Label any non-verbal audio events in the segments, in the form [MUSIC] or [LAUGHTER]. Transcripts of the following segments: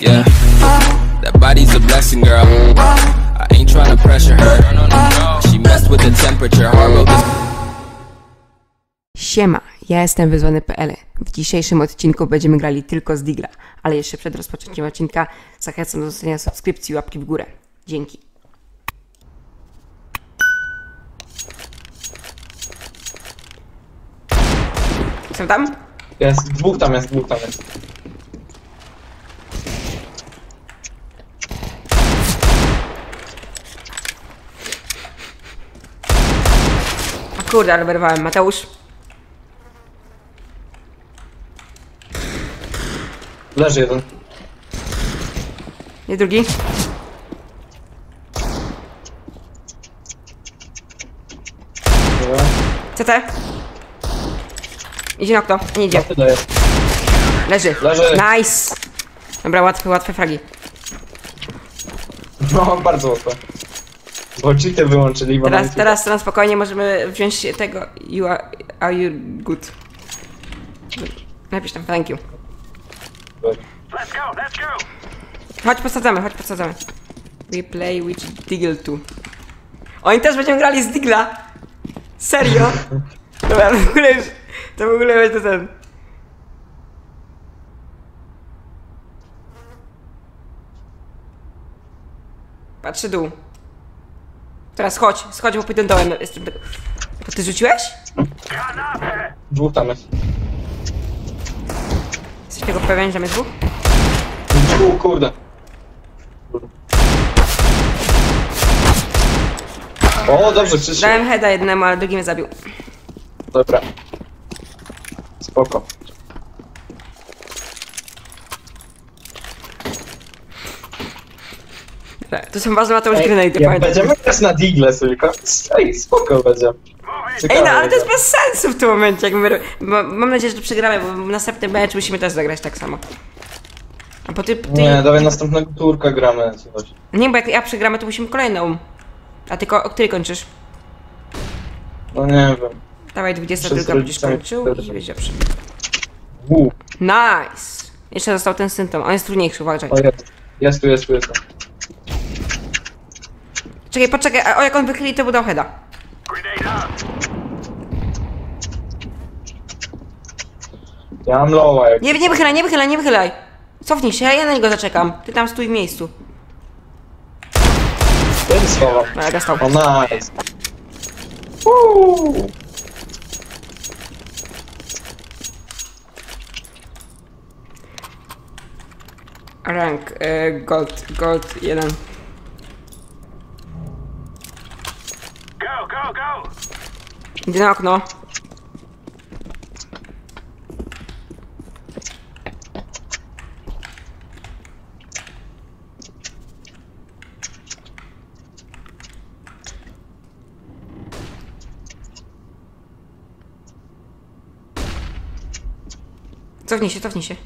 Yeah, that body's a blessing, girl. I ain't tryna pressure her. She messed with the temperature. Siema, ja jestem wyzwany.pl. W dzisiejszym odcinku będziemy grali tylko z Digla, ale jeszcze przed rozpoczęciem odcinka zachęcam do zostawienia subskrypcji i łapki w górę. Dzięki. Są tam? Jest, dwóch tam jest, dwóch tam jest. Kurde, ale wyrwałem. Mateusz? Leży jeden. Nie drugi? Dobra. CT? Idzie na okno. Nie idzie. Leży. Leży. Nice. Dobra, łatwe, łatwe fragi. No, bardzo łatwo. Bo cheaty wyłączyli, bo Teraz, teraz na spokojnie możemy wziąć tego you are, are you good. Napisz tam thank you. Let's go, let's go. Chodź posadzamy, chodź posadzamy. We play with Diggle 2. Oni też będą grali z Digla. Serio? [LAUGHS] Dobra, w ogóle już, to w ogóle będzie ten. Patrzy dół. Teraz chodź, schodź, bo pójdę dołem. Jestem... To ty rzuciłeś? Dwóch tam jest. Jesteś tego pewien, że my dwóch? Dwóch, kurde. O, dobrze, przyszedł. Dałem heada jednemu, ale drugi mnie zabił. Dobra. Spoko. Dobra, To są bardzo Mateusz grenade, jak pamiętaj. będziemy grać na Digle tylko, ej, spoko będzie. Move it. Ciekawe Ej, no ale to jest bez sensu w tym momencie, jak my, bo, mam nadzieję, że przegramy, bo w następnym meczu musimy też zagrać tak samo. A po ty, ty Nie, dawaj następnego turka gramy. Coś. nie, bo jak ja przegramy, to musimy kolejną. A ty ko- o której kończysz? No nie wiem. Dawaj, 22 Przez będziesz kończył i będzie Nice! Jeszcze został ten symptom, on jest trudniejszy, uważaj. o jest. Jest tu, jest tu, jest tu. Czekaj, poczekaj, a o jak on wychyli, to by dał heada. Ja mam lowa jak... Nie, nie wychylaj, nie wychylaj, nie wychylaj! Cofnij się, ja na niego zaczekam. Ty tam stój w miejscu. Ten schowam. No, ja dostał. O, nice. Uuu. Rank, y, gold, gold 1. Go, go, go. Idę na okno. Cofnij się, cofnij się.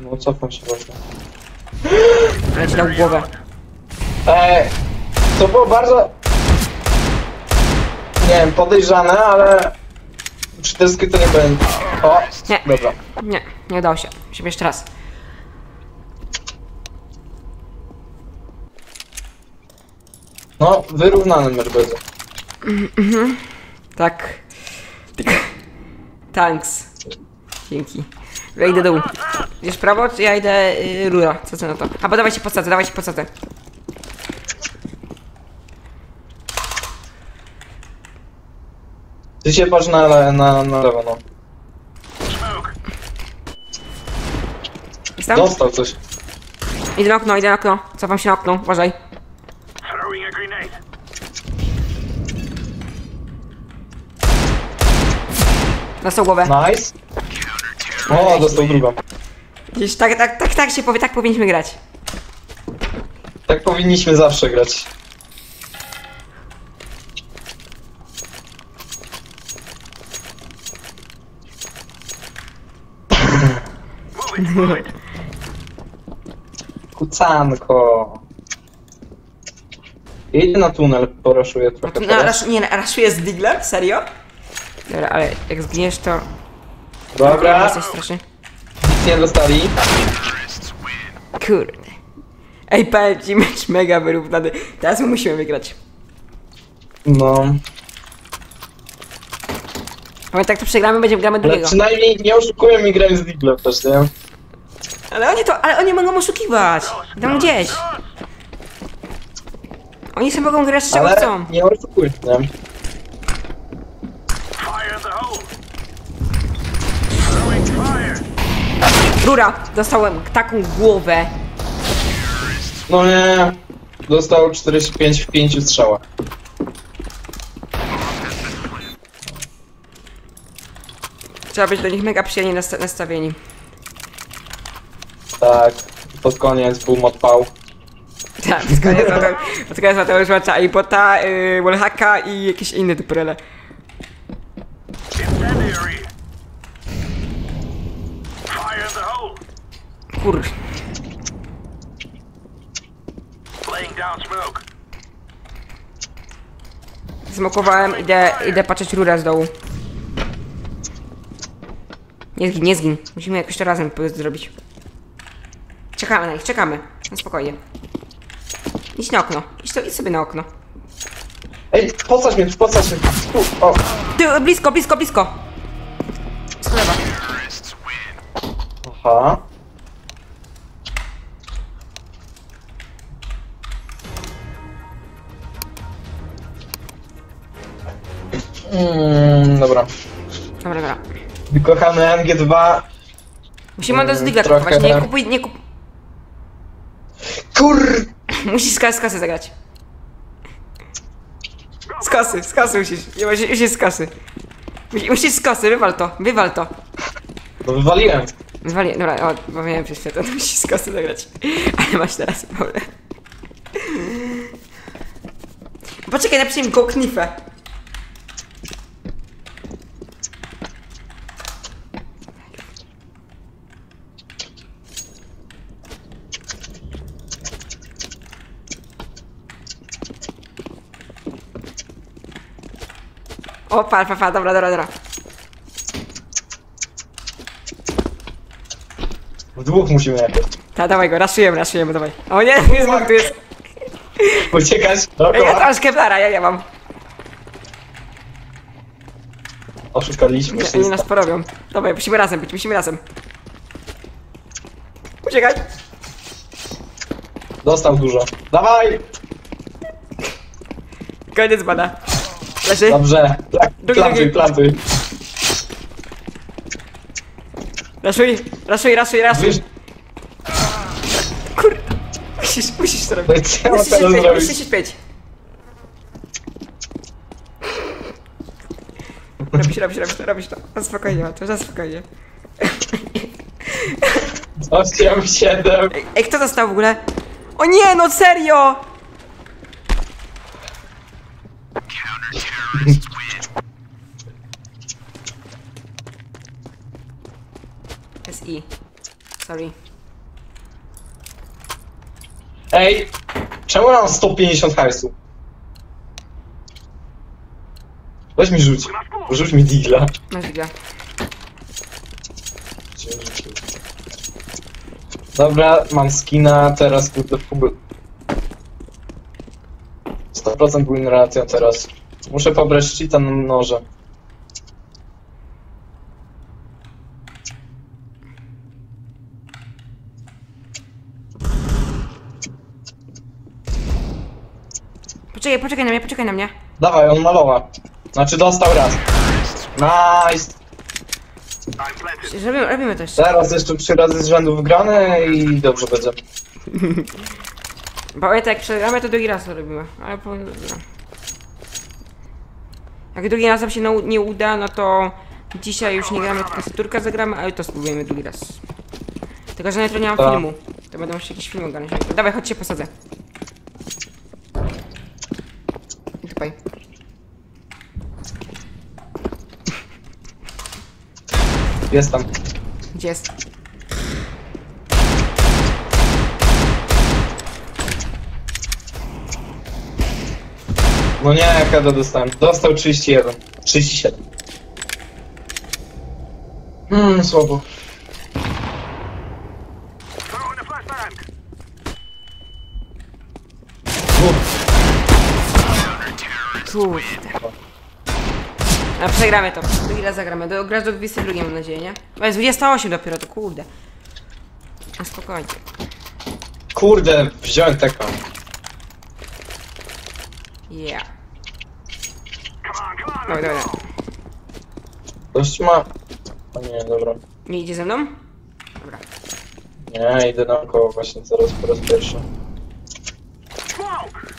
No cofam się właśnie. Ale ci dał głowę. Eee, to było bardzo... Nie wiem, podejrzane, ale... Przy desky to nie będzie. O, Nie. dobra. Nie, nie udało się. Musimy jeszcze raz. No, wyrównany mecz będzie. Tak. Thanks. Dzięki. Ja idę dół. Idziesz prawo, czy ja idę y, rura? Co ty na to? A bo dawaj się podsadzę, dawaj się podsadzę. Ty się patrz na, le- na, na lewo, no. Smoke. Jest tam? Dostał coś. Idę na okno, idę na okno. Cofam się na okno, uważaj. Dostał głowę. Nice. O, dostał drugą. Gdzieś tak, tak, tak, tak się powie, tak powinniśmy grać. Tak powinniśmy zawsze grać. [LAUGHS] Kucanko. Idę na tunel, poraszuję trochę No, teraz. rasz, nie, raszuję z Diglem? Serio? Dobra, ale jak zginiesz to... Dobra, Jesteś straszny. nic nie dostali. Kurde. Ej, powiem ci, mecz mega wyrównany. Teraz my musimy wygrać. No. Ale tak to przegramy, będziemy gramy Ale drugiego. przynajmniej nie oszukują mi grając z Diglem też, nie? Ale oni to, ale oni mogą oszukiwać. Tam gdzieś. Oni sobie mogą grać z czego Ale chcą. nie oszukują, nie? Fire in the hole. Throwing fire. Rura, dostałem taką głowę. No nie. Dostał 45 w 5 strzałach. Trzeba być do nich mega przyjemnie nasta- nastawieni. Tak. Pod koniec boom odpał. Tak, pod koniec [LAUGHS] Mateusz- pod koniec Mateusz i Bota, yy, Wallhacka i jakieś inne duperele. Kur... Zmokowałem, idę, idę patrzeć rurę z dołu. Nie zgin, nie zgin. Musimy jakoś to razem zrobić. Czekamy na nich, czekamy. Na spokojnie. Idź na okno. Idź, to, idź sobie na okno. Ej, podstać mnie, podstać mnie. U, O, Ty, blisko, blisko, blisko. Z lewa. aha. Mm, dobra. Dobra, dobra. Wykochany MG2. Musimy do Mm, Zdigla trochę kupować. Nie kupuj, nie kup... Kur... Musisz z kasy, z kasy zagrać. Z kasy, z kasy musisz. Nie, musisz, musisz z kasy. Musisz, z kasy, wywal to, wywal to. No wywaliłem. Wywali, dobra, o, bo miałem przez chwilę, to musisz z kasy zagrać. Ale masz teraz problem. Poczekaj, napiszę im go knifę. O, pa, pa, pa, dobra, dobra, dobra. W dwóch musimy jakoś. Ta, dawaj go, raszujemy, raszujemy, dawaj. O nie, jest mógł, tu jest. Uciekać Ej, ja dookoła. tam Kevlara, ja, ja mam. Oszukaliśmy Nie, się. oni nas porobią. Dawaj, musimy razem być, musimy razem. Uciekaj. Dostał dużo. Dawaj! Koniec bada. Leży. Dobrze. Pla- Drugi, Plantuj, drugi. plantuj. Raszuj, raszuj, raszuj, raszuj. Wiesz, Kur... Musisz, musisz to robić. co ja mam Musisz teraz się zrobić? musisz pięć. Robisz, robisz, robisz to, robisz to. Na spokojnie, to na spokojnie. 8, 7. Ej, ej, kto został w ogóle? O nie, no serio! SI. Sorry. Ej, czemu mam 150 hajsu? Weź mi rzuć. Rzuć mi digla. Masz digla. Dobra, mam skina, teraz kurde full. 100% win ratio teraz. Muszę pobrać cheata na noże. Poczekaj, poczekaj na mnie, poczekaj na mnie. Dawaj, on malowa. Znaczy dostał raz. Nice! Robimy, robimy to jeszcze. Teraz jeszcze trzy razy z rzędu wygrane i dobrze będzie. Bo to jak przegramy, to drugi raz to robimy. Ale po... Jak drugi raz nam się no, nie uda, no to dzisiaj już nie gramy, tylko turka zagramy, ale to spróbujemy drugi raz. Tylko, że na jutro nie mam Tak. filmu. To będę musiał jakiś film ogarnąć. Dawaj, chodź się posadzę. I tutaj. Jest tam. Gdzie jest? No nie, kiedy dostałem. Dostał 31. 37. Hmm, słabo. Throwing a flashbang. Kurde. A przegramy to. Drugi raz zagramy. Do, grasz do 22 mam nadzieję, nie? O, jest 28 dopiero, to kurde. A spokojnie. Kurde, wziąłem taką. Yeah. Dobra, dobra. Gość ma... O nie, dobra. Nie idzie ze mną? Dobra. Nie, idę naokoło właśnie teraz po raz pierwszy. Smoke.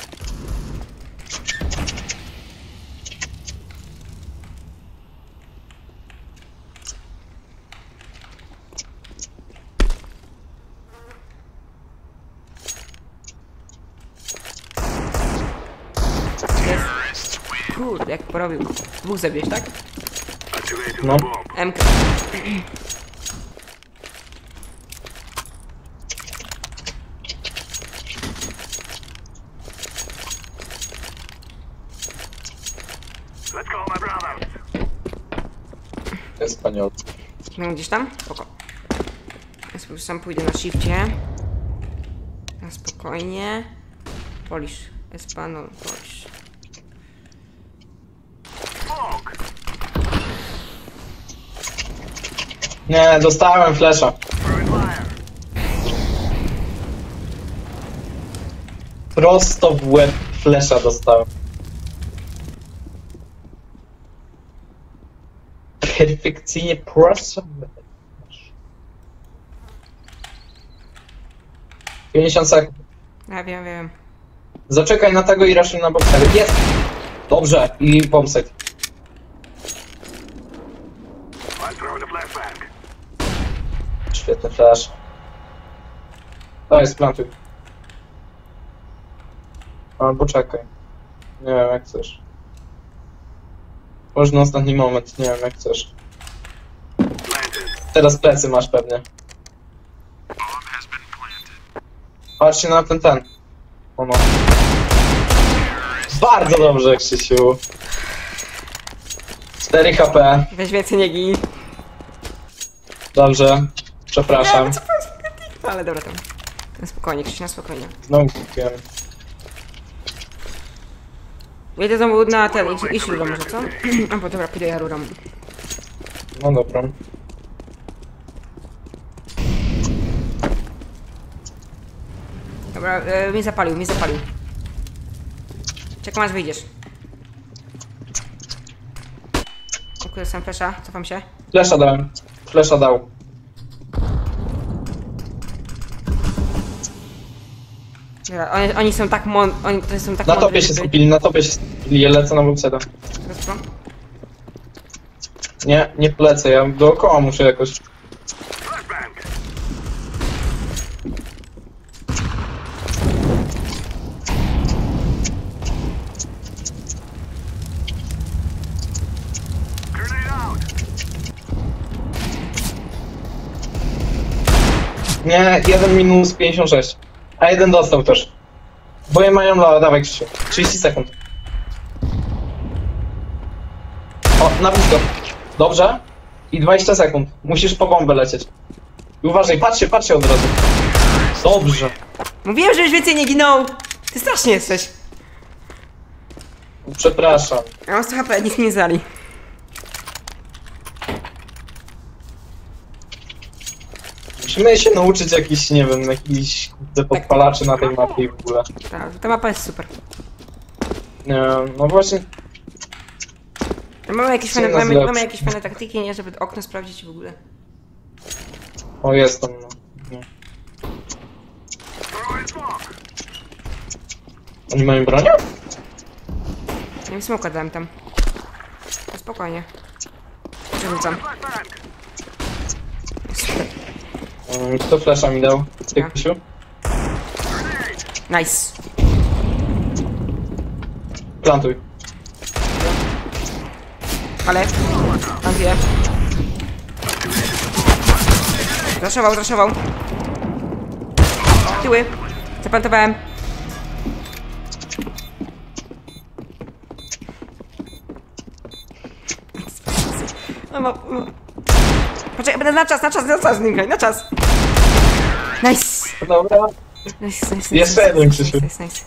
Jest. Kurde, jak porobił. Dwóch zabierz, tak? No. MK. Paniol. No gdzieś tam? Spoko. Ja sobie sam pójdę na shifcie. Na spokojnie. Polish. Espanol, Nie, dostałem flesza. Prosto w łeb flesza dostałem. Perfekcyjnie prosto w łeb. 50 sekund. Ja wiem, wiem. Zaczekaj na tego i raszuj na boxery. Jest! Dobrze, i bombsite. I'm throwing a flashbang. Świetny flash. To jest plantuj. Albo czekaj. Nie wiem jak chcesz. Może na ostatni moment, nie wiem jak chcesz. Teraz plecy masz pewnie. Patrzcie na ten ten. Ono. Bardzo dobrze, Krzysiu. 4 HP. Weź więcej nie gin. Dobrze. Przepraszam. Ale dobra, tam. Ten spokojnie, Krzyś, na spokojnie. Znowu kupiłem. Jedę znowu na ten, idź, idź rurą może, co? [CLEARS THROAT] A, bo dobra, pójdę ja rurą. No dobra. Dobra, e, mnie zapalił, mnie zapalił. Czekam aż wyjdziesz. Dziękuję, sam flesza, cofam się. Flesza dałem. Flesza dał. Dobra, oni, oni są tak mon... Oni to są tak Na mądre tobie się typy. skupili, na tobie się skupili. Ja lecę na boxera. Rozpro. Nie, nie polecę, ja dookoła muszę jakoś. Nie, jeden minus 56. A jeden dostał też. Boje mają loa, dawaj Krzysiu. 30 sekund. O, na blisko. Dobrze. I 20 sekund. Musisz po bombę lecieć. I uważaj, patrzcie, patrzcie od razu. Dobrze. Mówiłem, żebyś więcej nie ginął! Ty strasznie jesteś. Przepraszam. Ja mam 100 HP, nic nie zali. Musimy się nauczyć jakiś, nie wiem, jakiś kurde podpalaczy na tej mapie i w ogóle. Ta, ta mapa jest super. Nie, no właśnie, Mamy jakieś fajne, mamy, mamy jakieś fajne taktyki, nie? Żeby okno sprawdzić i w ogóle. o jestem, no. no. Smoke. Oni mają bronię? Nie wiem, smoka dałem tam. To spokojnie. Przerzucam. Um, Kto flesza mi dał? Ty, Ja. Krzysiu? Nice. Plantuj. Ale. Tam wie. Zaszował, zaszował. Tyły. Zaplantowałem. No, no, no. Poczekaj, będę na czas, na czas, na czas, nim graj, na czas. Nice. Dobra. Nice, nice. Jeszcze nice, jeden, nice, Krzysiu. nice, nice.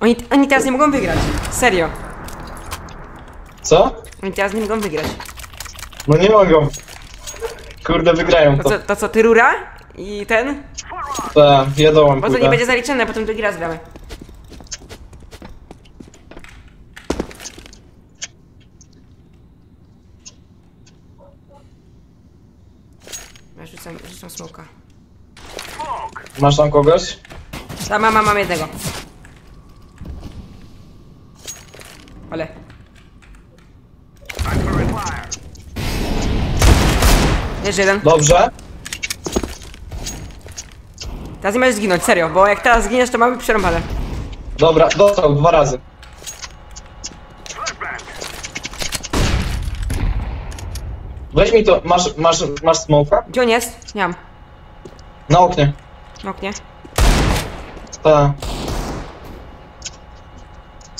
Oni, oni teraz nie mogą wygrać. Serio. Co? Oni teraz nie mogą wygrać. No nie mogą. Kurde, wygrają To to. co, to co ty rura? I ten? Tak, jadą Bo to nie będzie zaliczone, potem drugi raz gramy. Ja rzucam, rzucam smoka. Masz tam kogoś? Tam mam, mam, jednego. Ale. Jest jeden. Dobrze. Teraz nie możesz zginąć, serio, bo jak teraz zginiesz, to mamy przerąbane. Dobra, dostał dwa razy. Weź mi to, masz, masz, masz smoka? Gdzie on jest? Nie mam. Na oknie. Na oknie. Tak.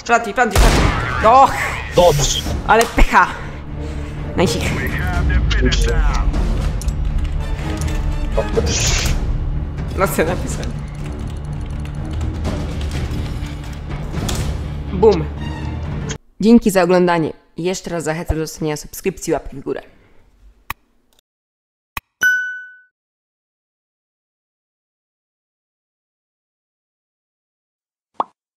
Planty, planty, planty. Och, Dobrze. ale pecha. Najsik. No co napisałem. Bum. Dzięki za oglądanie. Jeszcze raz zachęcam do zostawienia subskrypcji łapki w górę.